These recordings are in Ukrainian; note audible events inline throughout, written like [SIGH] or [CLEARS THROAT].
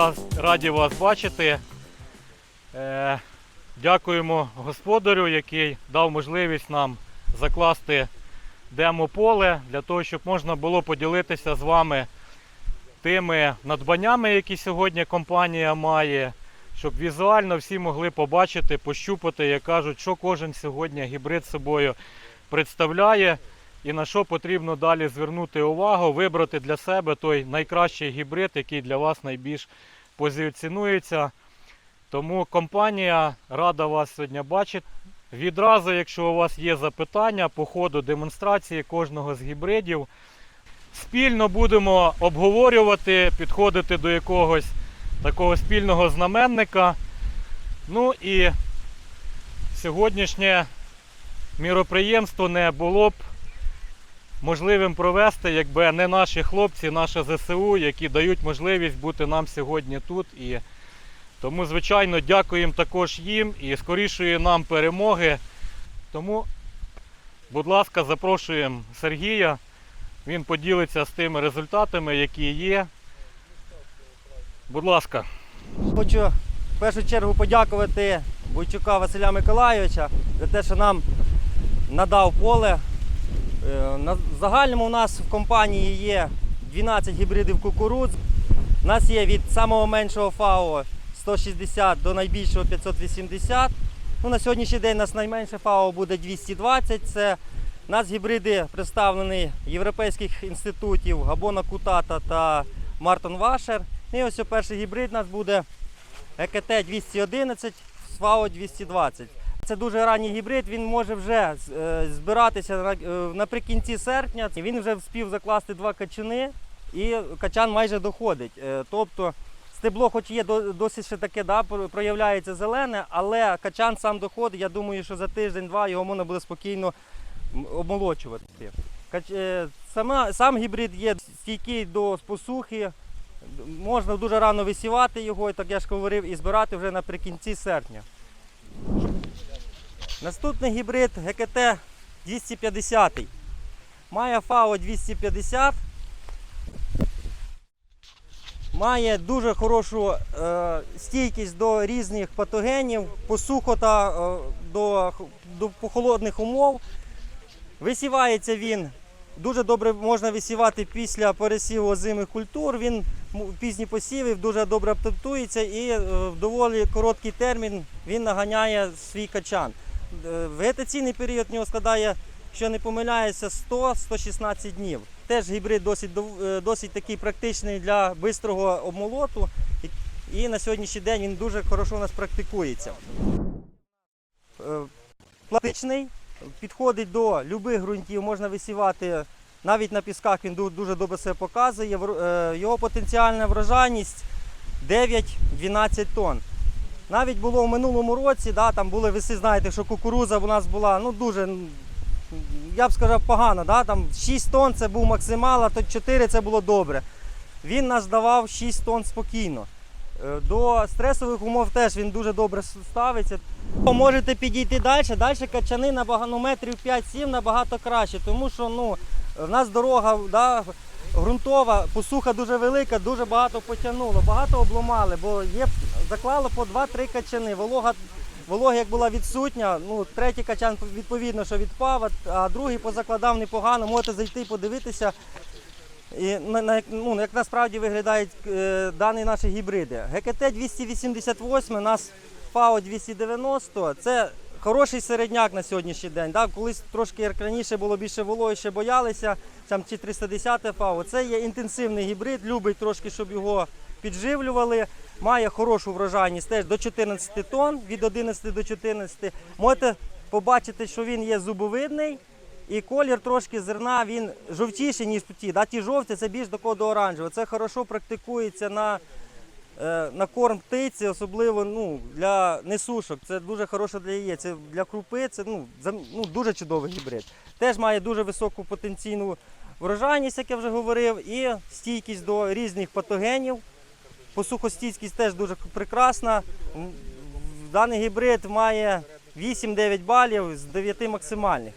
раз раді вас бачити. Е, дякуємо господарю, який дав можливість нам закласти демо-поле для того, щоб можна було поділитися з вами тими надбаннями, які сьогодні компанія має, щоб візуально всі могли побачити, пощупати, як кажуть, що кожен сьогодні гібрид собою представляє і на що потрібно далі звернути увагу, вибрати для себе той найкращий гібрид, який для вас найбільш позиціонується. Тому компанія рада вас сьогодні бачити. Відразу, якщо у вас є запитання по ходу демонстрації кожного з гібридів, спільно будемо обговорювати, підходити до якогось такого спільного знаменника. Ну і сьогоднішнє міроприємство не було б можливим провести, якби не наші хлопці, наше ЗСУ, які дають можливість бути нам сьогодні тут. І тому, звичайно, дякуємо також їм і скорішої нам перемоги. Тому, будь ласка, запрошуємо Сергія. Він поділиться з тими результатами, які є. Будь ласка. Хочу в першу чергу подякувати Бойчука Василя Миколайовича за те, що нам надав поле. Е, На загальному у нас в компанії є 12 гібридів кукурудз. У нас є від самого меншого ФАО 160 до найбільшого 580. Ну, на сьогоднішній день у нас найменше ФАО буде 220. Це у нас гібриди представлені європейських інститутів Габона Кутата та Мартон Вашер. І ось перший гібрид у нас буде ЕКТ 211 СВАО 220. Це дуже ранній гібрид, він може вже е, збиратися е, наприкінці серпня. Він вже вспів закласти два качани і качан майже доходить. Е, Тобто стебло, хоч є досить ще таке, да, проявляється зелене, але качан сам доходить. Я думаю, що за тиждень-два його можна буде спокійно обмолочувати. Сама, сам гібрид є стійкий до посухи. Можна дуже рано висівати його, так я ж говорив, і збирати вже наприкінці серпня. Наступний гібрид ГКТ 250. Має ФАО 250. Має дуже хорошу е, стійкість до різних патогенів, посуху та е, до, до холодних умов. Висівається він Дуже добре можна висівати після пересіву озимих культур. Він пізні посіви дуже добре адаптується і е, в доволі короткий термін він наганяє свій качан. Е, Вегетаційний період в нього складає, що не помиляюся, 100-116 днів. Теж гібрид досить, е, досить такий практичний для бистрого обмолоту. І, на сьогоднішній день він дуже хорошо у нас практикується. Е, Пластичний, підходить до любих ґрунтів, можна висівати навіть на пісках, він дуже добре себе показує. Е, Його потенціальна врожайність 9-12 тонн. Навіть було в минулому році, да, там були, всі знаєте, що кукуруза у нас була ну, дуже, я б сказав, погано. Да? Там 6 тонн це був максимал, а то 4 це було добре. Він нас давав 6 тонн спокійно. Е, До стресових умов теж він дуже добре ставиться. Можете підійти далі. Далі качани на ну, метрів 5-7 набагато краще, тому що ну, в нас дорога да, ґрунтова, посуха дуже велика, дуже багато потягнуло, багато обломали, бо є, заклало по 2-3 качани. Волога, волога як була відсутня, ну, третій качан відповідно, що відпав, а- другий позакладав непогано. Можете зайти і подивитися. І на, ну, як насправді виглядають е, дані наші гібриди. ГКТ 288 у нас ФАО 290 це хороший середняк на сьогоднішній день. Да? Колись трошки як раніше було більше вологи, ще боялися, там чи 310 ФАО. Це є інтенсивний гібрид, любить трошки, щоб його підживлювали. Має хорошу врожайність теж до 14 тонн, від 11 до 14. Можете побачити, що він є зубовидний. І колір трошки зерна він жовтіший, ніж ті. Да? Ті жовті це більш до оранжевого. Це хорошо практикується на, на корм птиці, особливо ну, для несушок. Це дуже хороше для яєць. Це для крупи це ну, ну, дуже чудовий гібрид. Теж має дуже високу потенційну врожайність, як я вже говорив, і стійкість до різних патогенів. Посухостійкість теж дуже прекрасна. Даний гібрид має 8-9 балів з 9 максимальних.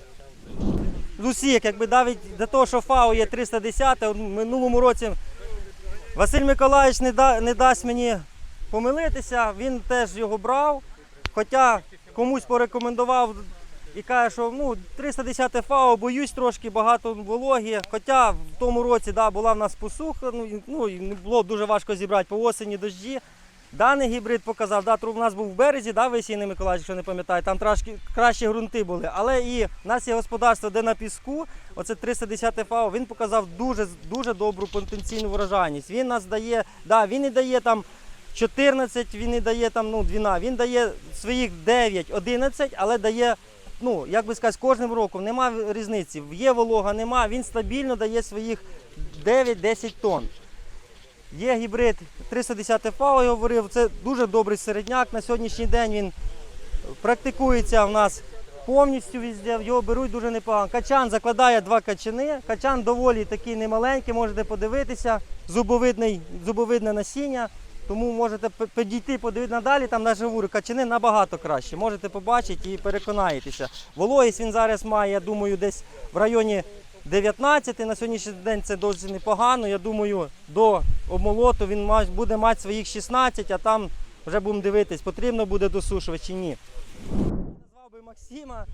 з якби навіть до того, що ФАО є 310, в минулому році Василь Миколаївич не, да, не дасть мені помилитися, він теж його брав. Хоча комусь порекомендував і каже, що ну, 310 ФАО, боюсь трошки багато вологі. Хоча в тому році да, була в нас посуха, ну, ну, було дуже важко зібрати по осені дощі. Даний гібрид показав, да, у нас був в березі, да, весійний Миколаївич, якщо не пам'ятаю, там трошки кращі ґрунти були. Але і в нас є господарство, де на піску, оце 310 ФАО, він показав дуже, дуже добру потенційну врожайність. Він нас дає, да, він і дає там 14, він і дає там ну, 12, він дає своїх 9, 11, але дає, ну, як би сказати, кожним роком немає різниці. Є волога, нема, він стабільно дає своїх 9-10 тонн. Є гібрид 310 ФАО, я говорив, це дуже добрий середняк. На сьогоднішній день він практикується в нас повністю везде, його беруть дуже непогано. Качан закладає два качани. Качан доволі такий немаленький, можете подивитися. Зубовидний, зубовидне насіння. Тому можете підійти, подивитися надалі, там на живу качани набагато краще. Можете побачити і переконаєтеся. Вологість він зараз має, я думаю, десь в районі 19. На сьогоднішній день це досить непогано. Я думаю, до обмолоту він буде мати своїх 16, а там вже будемо дивитись, потрібно буде досушувати чи ні. Назвав би Максима.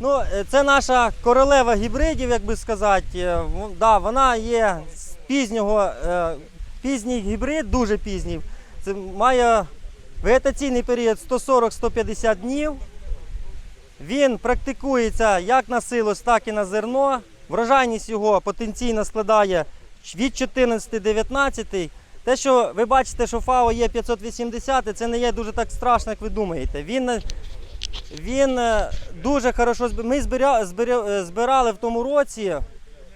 Ну, е, це наша королева гібридів, як би сказати. Е, Да, вона є з пізнього, е, пізній гібрид, дуже пізній. Це має вегетаційний період 140-150 днів. Він практикується як на силос, так і на зерно. Врожайність його потенційно складає від 14-19. Те, що ви бачите, що ФАО є 580, це не є дуже так страшно, як ви думаєте. Він, е, він е, дуже хорошо Ми е, збирали в тому році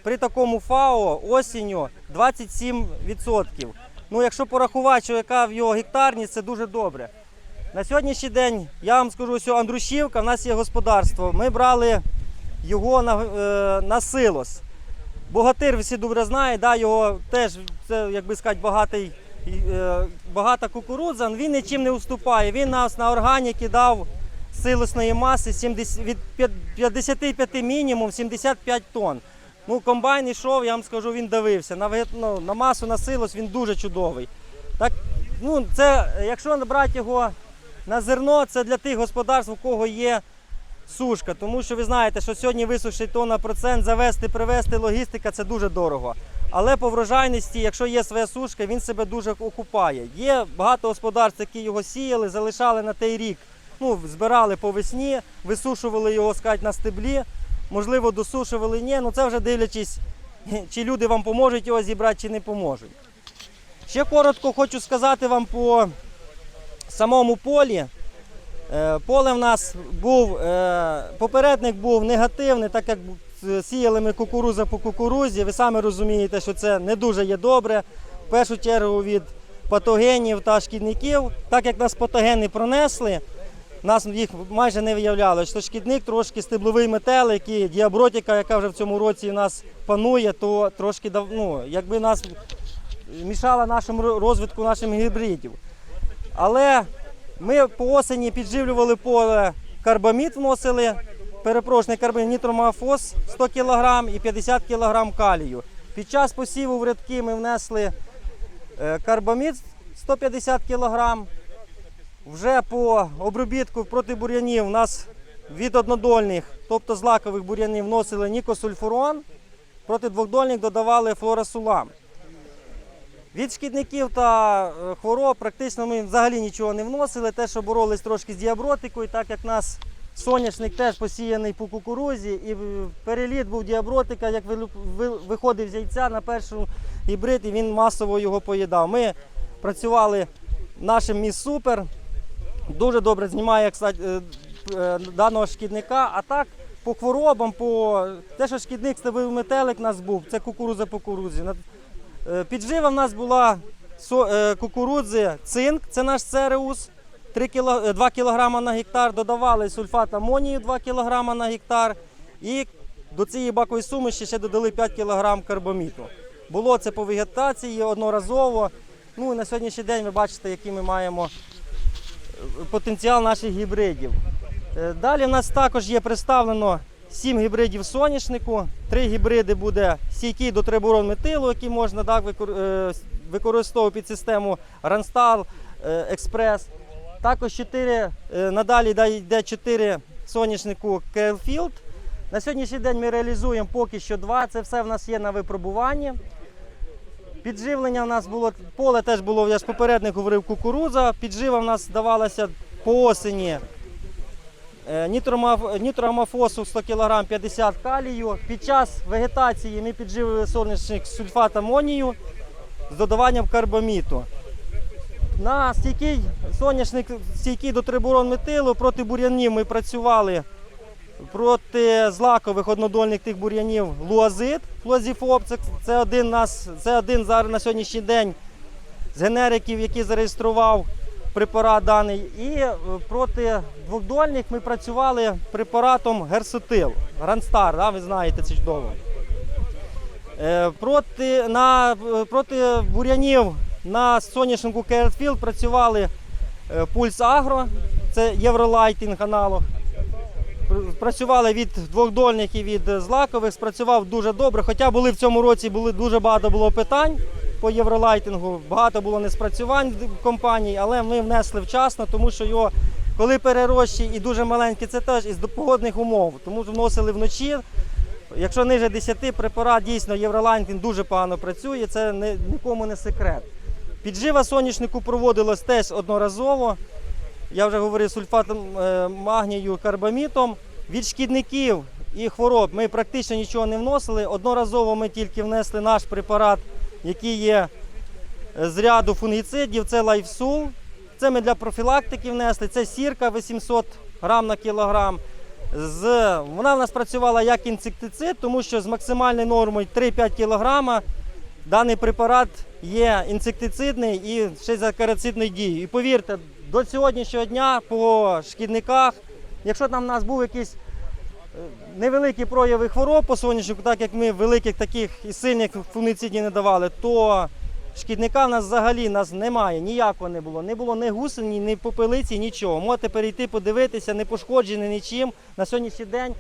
при такому ФАО осінню 27%. Ну, якщо порахувати, що яка в його гектарність, це дуже добре. На сьогоднішній день я вам скажу, що Андрушівка, в нас є господарство. Ми брали його е, на силос. Богатир всі добре знають, да, його теж це, як би сказати, багатий, е, багата кукурудза. Він нічим не уступає. Він нас на органіки дав силосної маси 70, від 55 мінімум 75 тонн. Ну, комбайн йшов, я вам скажу, він давився. На, ну, на масу на силос він дуже чудовий. Так, ну, це, якщо брати його на зерно, це для тих господарств, у кого є сушка. Тому що ви знаєте, що сьогодні висушить тонна процент, завести, привезти, логістика це дуже дорого. Але по врожайності, якщо є своя сушка, він себе дуже окупає. Є багато господарств, які його сіяли, залишали на той рік. Ну, збирали по весні, висушували його скажуть, на стеблі, можливо, досушували. Ні, ну це вже дивлячись, чи люди вам поможуть його зібрати, чи не поможуть. Ще коротко хочу сказати вам по самому полі. Е, Поле в нас був, е, попередник був негативний, так як сіяли ми кукуруза по кукурузі. Ви самі розумієте, що це не дуже є добре. В першу чергу від патогенів та шкідників. Так як нас патогени пронесли, нас їх майже не виявляли. Що шкідник трошки стебловий метелик і діабротика, яка вже в цьому році у нас панує, то трошки ну, якби нас мішала нашому розвитку наших гібридів. Але ми по осені підживлювали поле карбамід вносили, перепрошений карбамід нітромафос 100 кг і 50 кг калію. Під час посіву в рядки ми внесли е, карбамід 150 кг. Вже по обробітку проти бур'янів у нас від однодольних, тобто злакових бур'янів, вносили нікосульфурон, проти двохдольних додавали флорасулам. Від шкідників та е, хвороб практично ми взагалі нічого не вносили. Те, що боролись трошки з діабротикою, так як нас соняшник теж посіяний по кукурузі, і переліт був діабротика, як виходив з яйця на першу гібрид, і він масово його поїдав. Ми працювали нашим міс супер. Дуже добре знімає кстати, е, е, даного шкідника. А так по хворобам, по те, що шкідник стебовий метелик нас був, це кукуруза по кукурудзі. Е, Піджива в нас була е, кукурудзи цинк, це наш цереус, 3 кіло, е, 2 кг на гектар. Додавали сульфат амонію 2 кг на гектар. І до цієї бакової суми ще, додали 5 кг карбаміту. Було це по вегетації одноразово. Ну і на сьогоднішній день ви бачите, який ми маємо е, потенціал наших гібридів. Е, Далі в нас також є представлено 7 гібридів соняшнику. Три гібриди буде стійкий до трибурон метилу, який можна так, е, під систему Randstad е, Express. Також 4, е, надалі йде- йде 4 соняшнику Keilfield. На сьогоднішній день ми реалізуємо поки що два. Це все в нас є на випробуванні. Підживлення в нас було, поле теж було, я ж попередник говорив, кукурудза. Піджива в нас давалася по осені е, 100 кг 50 калію. Під час вегетації ми підживили соняшник з сульфат амонію з додаванням карбаміту. На стійкий соняшник стійкий до трибурон метилу проти бур'янів ми працювали проти злакових однодольних тих бур'янів луазит, флозіфоб. Це, це один нас, це один зараз на сьогоднішній день з генериків, який зареєстрував препарат даний. І е, проти двохдольних ми працювали препаратом Герсотил, Грандстар, да, ви знаєте це чудово. Е, Проти, на, е, проти бур'янів на соняшнику Керфілд працювали Пульс Агро, це Євролайтінг аналог. Працювали від двохдольних і від злакових, спрацював дуже добре. Хоча були в цьому році були дуже багато було питань по євролайтингу, багато було неспрацювань в компанії, але ми внесли вчасно, тому що його, коли перерощі і дуже маленькі, це теж із погодних умов, тому що вносили вночі. Якщо ниже 10 препарат дійсно євролайтинг дуже погано працює, це не, нікому не секрет. Піджива соняшнику проводилась теж одноразово я вже говорив сульфатом е, магнію, карбамітом. Від шкідників і хвороб ми практично нічого не вносили. Одноразово ми тільки внесли наш препарат, який є е, з ряду фунгіцидів, це лайфсул. Це ми для профілактики внесли. Це сірка 800 грам на кілограм. З, вона в нас працювала як інсектицид, тому що з максимальною нормою 3-5 кг даний препарат є інсектицидний і ще за карацидною дією. І повірте, до сьогоднішнього дня по шкідниках, якщо там в нас був якийсь невеликі прояви хвороб по соняшнику, так як ми великих таких і сильних фунгіцидів не давали, то шкідника в нас взагалі нас немає, ніякого не було. Не було ні гусені, ні попелиці, нічого. Можете перейти, подивитися, не пошкоджений нічим. На сьогоднішній день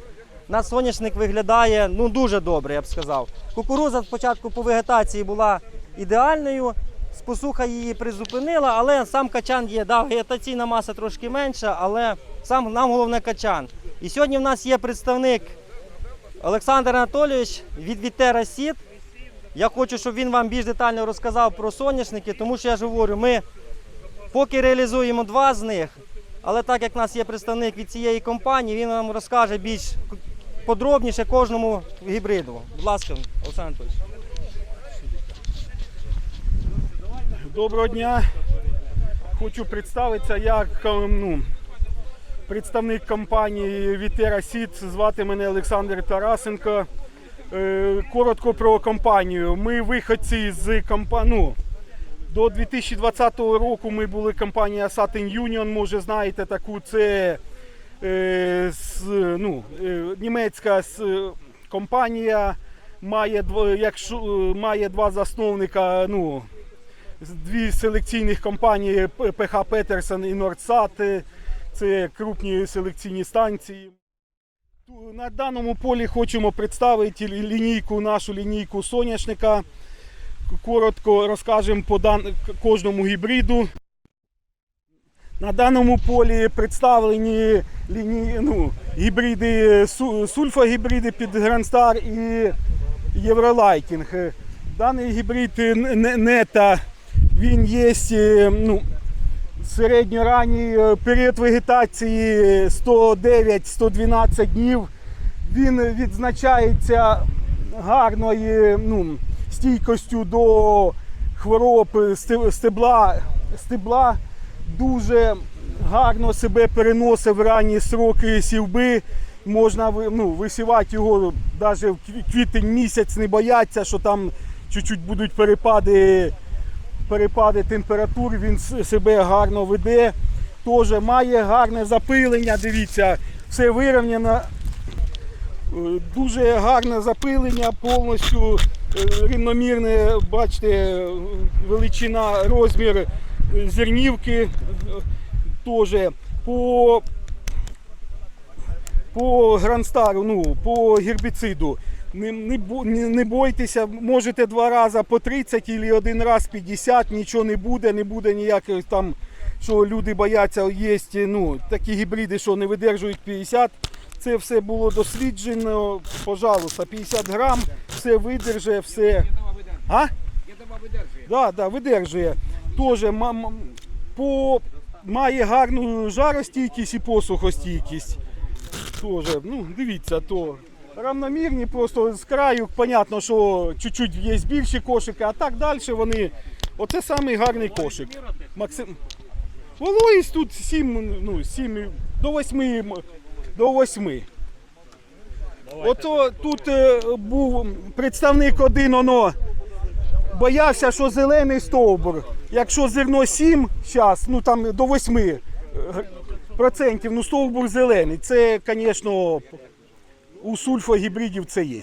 наш соняшник виглядає ну, дуже добре, я б сказав. Кукуруза спочатку по вегетації була ідеальною. Посуха її призупинила, але сам качан є. Да, вегетаційна маса трошки менша, але сам нам головне качан. І сьогодні в нас є представник Олександр Анатолійович від Вітера Сіт. Я хочу, щоб він вам більш детально розказав про соняшники, тому що я ж говорю, ми поки реалізуємо два з них, але так як в нас є представник від цієї компанії, він вам розкаже більш подробніше кожному гібриду. Будь ласка, Олександр Анатолійович. Доброго дня. Хочу представитися як е, ну, представник компанії Вітера Сіт. Звати мене Олександр Тарасенко. Е, Коротко про компанію. Ми виходці з компанії. Ну, до 2020 року ми були компанія Satin Union, може знаєте таку. Це е, з, ну, е, німецька с- компанія. Має, якщо, е, має два засновника. Ну, дві селекційних компанії ПХ Петерсон і Нордсат. Це крупні селекційні станції. На даному полі хочемо представити лінійку, нашу лінійку соняшника. Коротко розкажемо по дан... кожному гібриду. На даному полі представлені ліні... ну, гібриди, су- сульфогібриди під Грандстар і Євролайтінг. Е, Даний гібрид е, не- нета, він є е, ну, середньоранній е, період вегетації 109-112 днів. Він відзначається гарною ну, стійкостю до хвороб стебла. стебла. Дуже гарно себе переносить в ранні сроки сівби. Можна ну, висівати його навіть в квітень місяць, не бояться, що там чуть-чуть будуть перепади, перепади температур. Він себе гарно веде. Теж має гарне запилення. Дивіться, все вирівняно. Е, Дуже гарне запилення, повністю е, рівномірне, бачите, е, величина, розмір зернівки теж по, по гранстару, ну, по гербіциду. Не, не, не, бойтеся, можете два рази по 30 або один раз 50, нічого не буде, не буде ніяких там, що люди бояться, є ну, такі гібриди, що не видержують 50. Це все було досліджено, пожалуйста, 50 грам, все видержує, все. А? Да, да, видержує. Тоже по, має гарну жаростійкість і посухостійкість. Тоже, ну, дивіться, то равномірні, просто з краю, понятно, що чуть-чуть є більші кошики, а так далі вони. Оце самий гарний кошик. Максим... Вологість тут 7, ну, 7 до 8. До 8. Ото тут е, був представник один, оно боявся, що зелений стовбур. Якщо зерно 7 зараз, ну там до 8 е, процентів, ну стовбур зелений. Це, звісно, у сульфогібридів це є.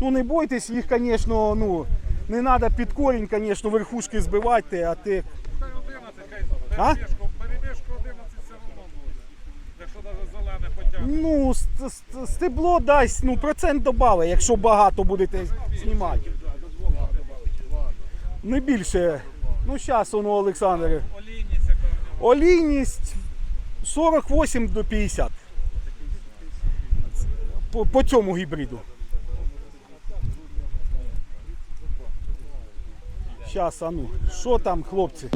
Ну не бойтесь, їх, звісно, ну, не треба під корінь, звісно, верхушки збивати, а ти. А? Перемішку 11 все одно буде. Якщо навіть зелене потягне. Ну, ст- ст- стебло дасть, ну, процент добавить, якщо багато будете знімати. Не більше. Ну, зараз воно, Олександр. Олійність 48 до 50. По, по цьому гібриду. Зараз, а ну, що там, хлопці?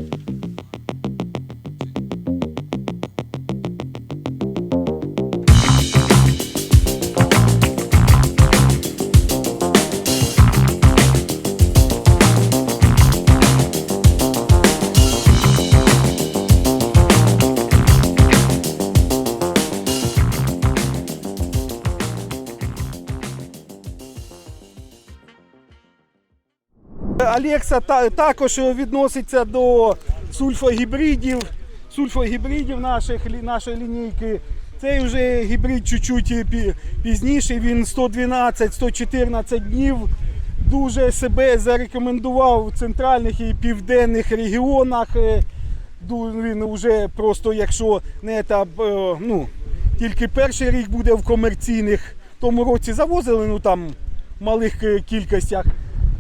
Алекса також відноситься до сульфогібридів, сульфогібридів наших, нашої лінійки. Цей вже гібрид чуть-чуть пі- пізніше, він 112-114 днів. Дуже себе зарекомендував в центральних і південних регіонах. Е, Він вже просто, якщо не та, е, ну, тільки перший рік буде в комерційних, тому році завозили ну, там, в малих е, кількостях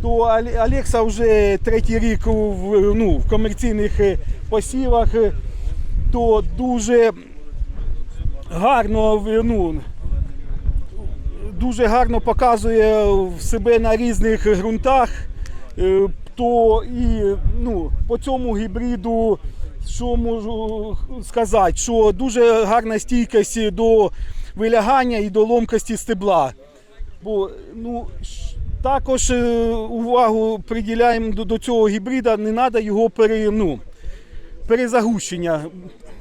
то Ал- Алекса вже третій рік в, ну, в комерційних е, посівах, е, то дуже гарно, ну, дуже гарно показує себе на різних ґрунтах. Е, То і ну, по цьому гібриду, що можу сказати, що дуже гарна стійкість до вилягання і до ломкості стебла. Бо ну, також е, увагу приділяємо до, цього гібрида, не треба його пере, ну, перезагущення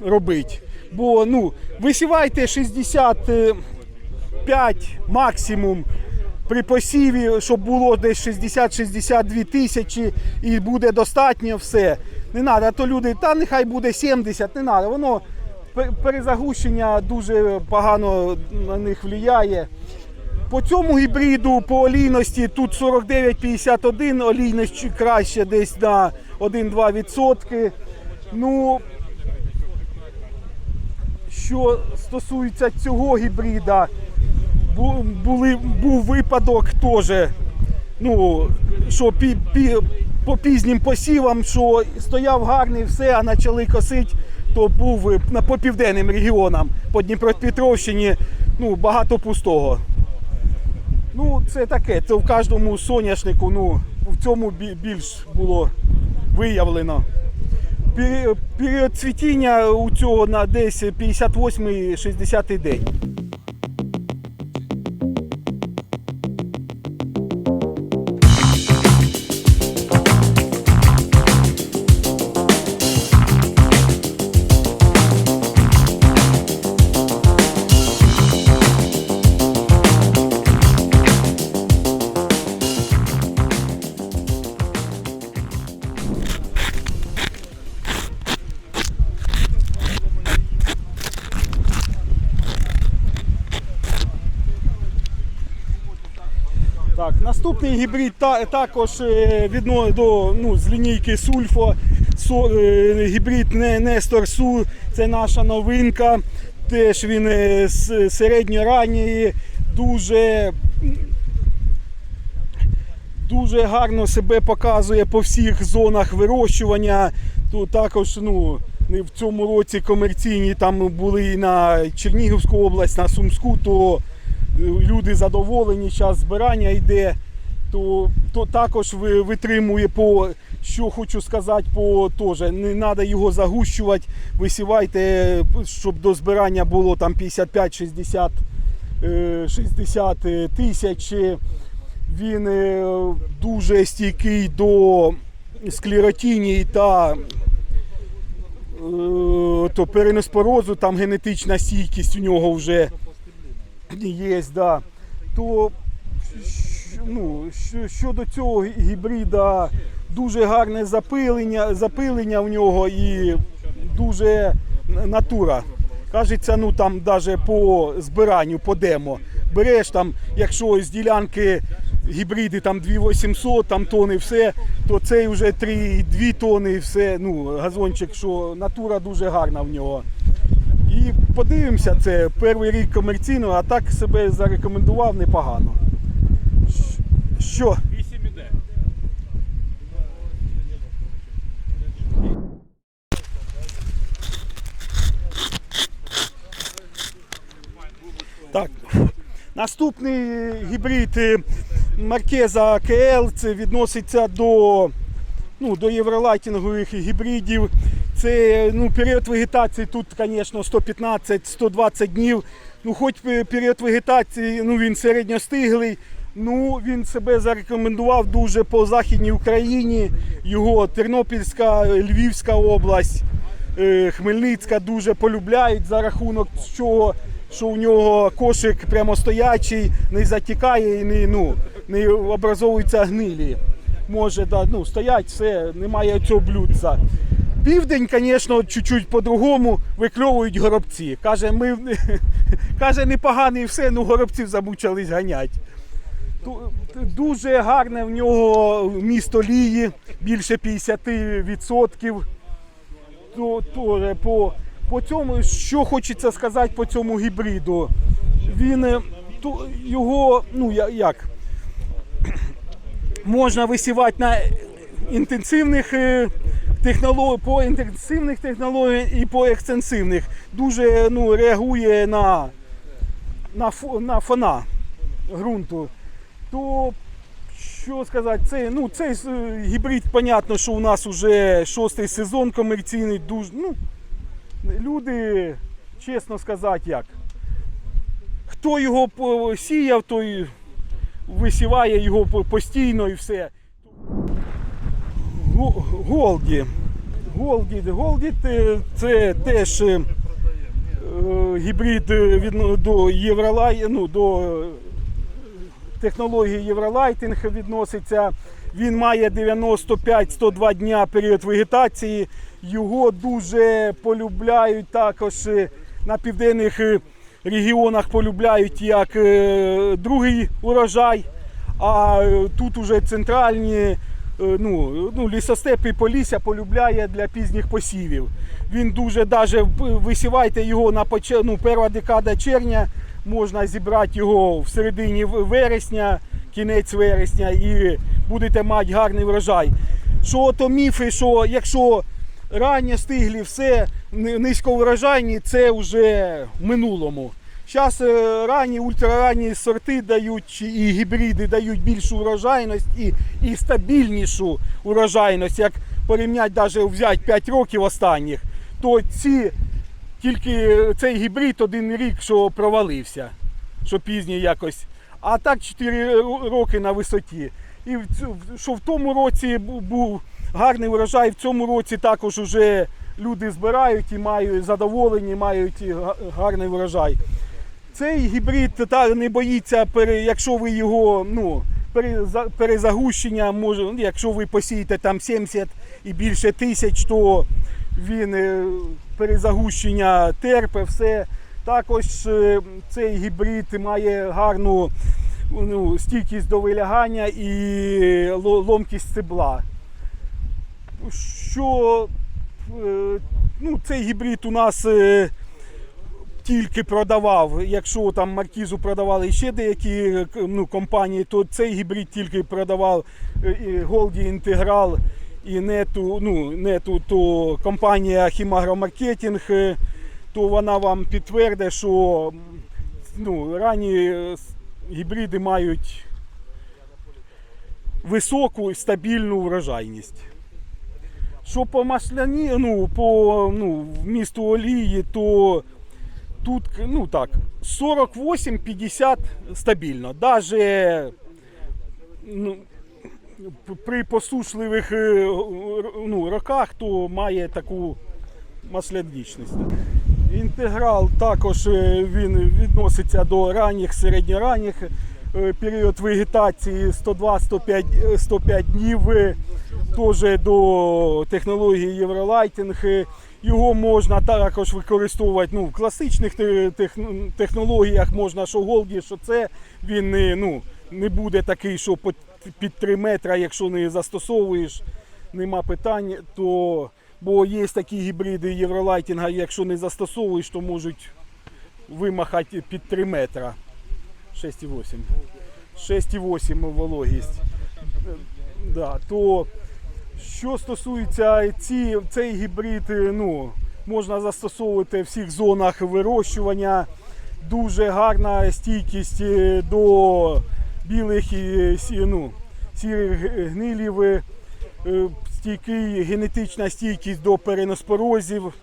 робити. Бо ну, висівайте 65 максимум при посіві, щоб було десь 60-62 тисячі і буде достатньо все. Не треба, то люди, та нехай буде 70, не треба. Воно перезагущення дуже погано на них впливає. По цьому гібриду по олійності тут 49,51, олійність краще десь на 1-2%. Ну, що стосується цього гібрида, були, був випадок теж, ну, що пі, пі, по пізнім посівам, що стояв гарний все, а почали косити, то був е, по південним регіонам, по Дніпропетровщині, ну, багато пустого. Ну, це таке, це в кожному соняшнику, ну, в цьому більш було виявлено. Пері- Період цвітіння у цього на десь 58-60 день. Наступний гібрид та, також е, відно, до, ну, з лінійки Сульфо. Е, гібрид Нестор Су, це наша новинка. Теж він е, з середньоранньої, дуже дуже гарно себе показує по всіх зонах вирощування. То також ну, в цьому році комерційні там були і на Чернігівську область, на Сумську, то люди задоволені, час збирання йде. То, то також витримує по, що хочу сказати, по теж не треба його загущувати. Висівайте, щоб до збирання було там 55-60 е, 60 тисяч. Він е, дуже стійкий до склеротинії та е, то переноспорозу, там генетична стійкість у нього вже є. Да. То ну, щодо цього гібрида дуже гарне запилення, запилення в нього і дуже натура. Кажеться, ну там навіть по збиранню, по демо. Береш там, якщо з ділянки гібриди там 2800, там тони, все, то цей вже 3,2 тони, все. Ну, газончик, що натура дуже гарна в нього. І подивимося, це перший рік комерційного, а так себе зарекомендував непогано. Що? 8 іде. Так. Наступний гібрид е, Маркеза КЛ це відноситься до, ну, до євролайтінгових гібридів. Це ну, період вегетації тут, звісно, 115-120 днів. Ну, хоч період вегетації ну, він середньостиглий. Ну, він себе зарекомендував дуже по Західній Україні. Його Тернопільська, Львівська область, е, Хмельницька дуже полюбляють за рахунок чого, що у нього кошик прямо стоячий, не затікає і не, ну, не образовуються гнилі. Може, да, ну, стоять, все, немає цього блюдця. Південь, звісно, чуть-чуть по-другому викльовують горобці. Каже, ми [LAUGHS] каже, непоганий все, ну горобців замучились ганять. Дуже гарне в нього місто Лії, більше 50%. То, то, по, по цьому, що хочеться сказати по цьому гібриду. Він е, то, його, ну як, [CLEARS THROAT] можна висівати на інтенсивних е, технологіях, по інтенсивних технологіях і по екстенсивних. Дуже ну, реагує на, на, на фона ґрунту. То що сказати, це, ну, цей е, гібрид, понятно, що у нас вже шостий сезон комерційний, дуже, ну, люди, чесно сказати, як. Хто його посіяв, той висіває його постійно і все. Голді. Голді. Голді це- теж е, гібрид е, від, до Євролай, ну, до технології Євролайтинг відноситься. Він має 95-102 дня період вегетації. Його дуже полюбляють також е, на південних е, регіонах полюбляють як е, другий урожай. А тут уже центральні ну, ну, лісостепи Полісся полюбляє для пізніх посівів. Він дуже даже висівайте його на ну, перша декада червня, можна зібрати його в середині вересня, кінець вересня, і будете мати гарний врожай. Що то міфи, що якщо раннє стиглі, все ни- низьковрожайні, це вже в минулому. Зараз ранні, ультраранні сорти дають і гібриди дають більшу урожайність і, і стабільнішу урожайність. Як порівняти, навіть взяти 5 років останніх, то ці тільки цей гібрид один рік, що провалився, що пізній якось. А так 4 роки на висоті. І що в тому році був гарний врожай, в цьому році також вже люди збирають і мають задоволені, мають гарний врожай. Цей гібрид та не боїться, якщо ви його ну, перезагущення, може, ну, якщо ви посієте там 70 і більше тисяч, то він е, перезагущення терпе, все. Також е, цей гібрид має гарну ну, стійкість до вилягання і ломкість стебла. Що е, ну, цей гібрид у нас е, тільки продавав, якщо там маркізу продавали ще деякі е, ну, компанії, то цей гібрид тільки продавав е, Голді Інтеграл і нету, ну, нету, то компанія Хімагромаркетинг, е, то вона вам підтвердить, що ну, ранні е, гібриди мають високу і стабільну врожайність. Що по масляні, ну, по ну, місту олії, то тут ну, так, 48-50 стабільно. Даже ну, при посушливих е, ну, роках то має таку маслянічність. Інтеграл також е, він відноситься до ранніх, середньоранніх. Е, Період вегетації 102-105 е, 105 днів. Теж до технології Євролайтинг. Його можна також використовувати ну, в класичних технологіях, можна що Голді, що це. Він не, ну, не буде такий, що під 3 метра, якщо не застосовуєш, нема питань, то бо є такі гібриди Євролайтінга, якщо не застосовуєш, то можуть вимахати під 3 метра. 6,8. 6,8 вологість. Да, то що стосується ці, цей гібрид, е, ну, можна застосовувати в всіх зонах вирощування. Дуже гарна стійкість е, до білих і ну, сірих гнилів, е, е, стійкий, генетична стійкість до переноспорозів.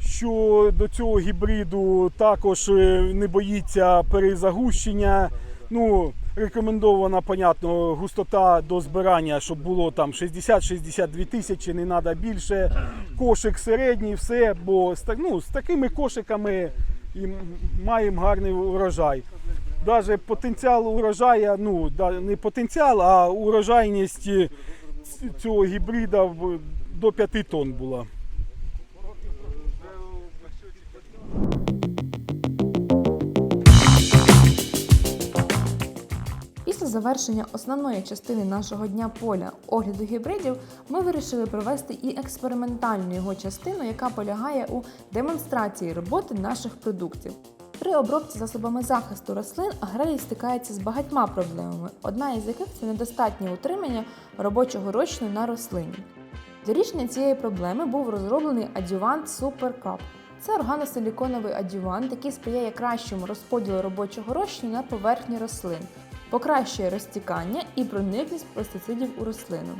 Що до цього гібриду також е, не боїться перезагущення. Ну, рекомендована, понятно, густота до збирання, щоб було там 60-62 тисячі, не треба більше. Кошик середній, все, бо ну, з такими кошиками і маємо гарний урожай. Даже потенціал урожаю, ну, не потенціал, а урожайність е, цього гібрида до 5 тонн була. Після завершення основної частини нашого дня поля огляду гібридів ми вирішили провести і експериментальну його частину, яка полягає у демонстрації роботи наших продуктів. При обробці засобами захисту рослин аграрій стикається з багатьма проблемами, одна із яких це недостатнє утримання робочого розчину на рослині. Для рішення цієї проблеми був розроблений адювант Super Cup. Це органосиліконовий адювант, який сприяє кращому розподілу робочого розчину на поверхні рослин, покращує розтікання і проникність пестицидів у рослину.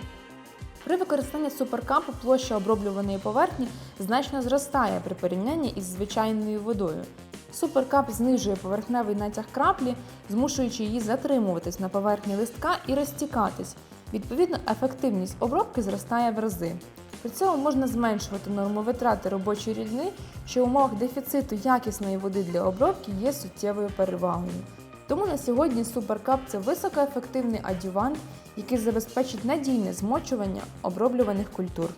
При використанні суперкапу площа оброблюваної поверхні значно зростає при порівнянні із звичайною водою. Суперкап знижує поверхневий натяг краплі, змушуючи її затримуватись на поверхні листка і розтікатись. Відповідно, ефективність обробки зростає в рази. При цьому можна зменшувати нормовитрати робочої рідини, що в умовах дефіциту якісної води для обробки є суттєвою перевагою. Тому на сьогодні суперкап це високоефективний адювант, який забезпечить надійне змочування оброблюваних культур.